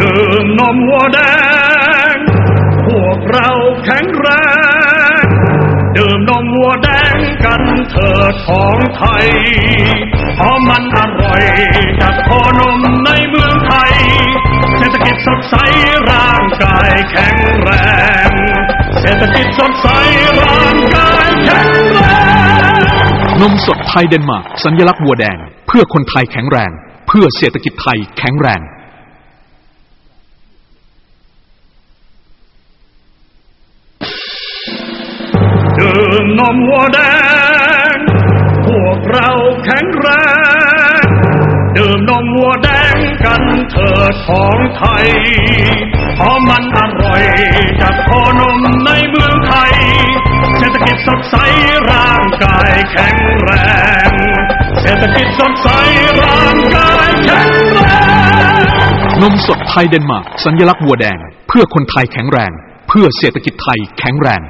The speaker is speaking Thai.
ดื่มนมวัวแดง พวกเราแข็งแรงดื่มนมวัวแดงกันเถิดของไทย เพราะมันอร่อยจากพอนมในเมืองไทย เศรษฐกิจสดใสร่างกายแข็งแรง เศรษฐกิจสดใสร่างกายแข็งแรง นมสดไทยเดนมาร์กสัญลักษณ์วัวแดง เพื่อคนไทยแข็งแรง เพื่อเศรษฐกิจไทยแข็งแรง ดื่มนมวัวแดง พวกเราแข็งแรง ดื่มนมวัวแดงกันเถิดของไทย เพราะมันอร่อยจากพอนมในเมืองไทย เศรษฐกิจสดใสร่างกายแข็งแรง เศรษฐกิจสดใสร่างกายแข็งแรง นมสดไทยเดนมาร์กสัญลักษณ์วัวแดง เพื่อคนไทยแข็งแรง เพื่อเศรษฐกิจไทยแข็งแรง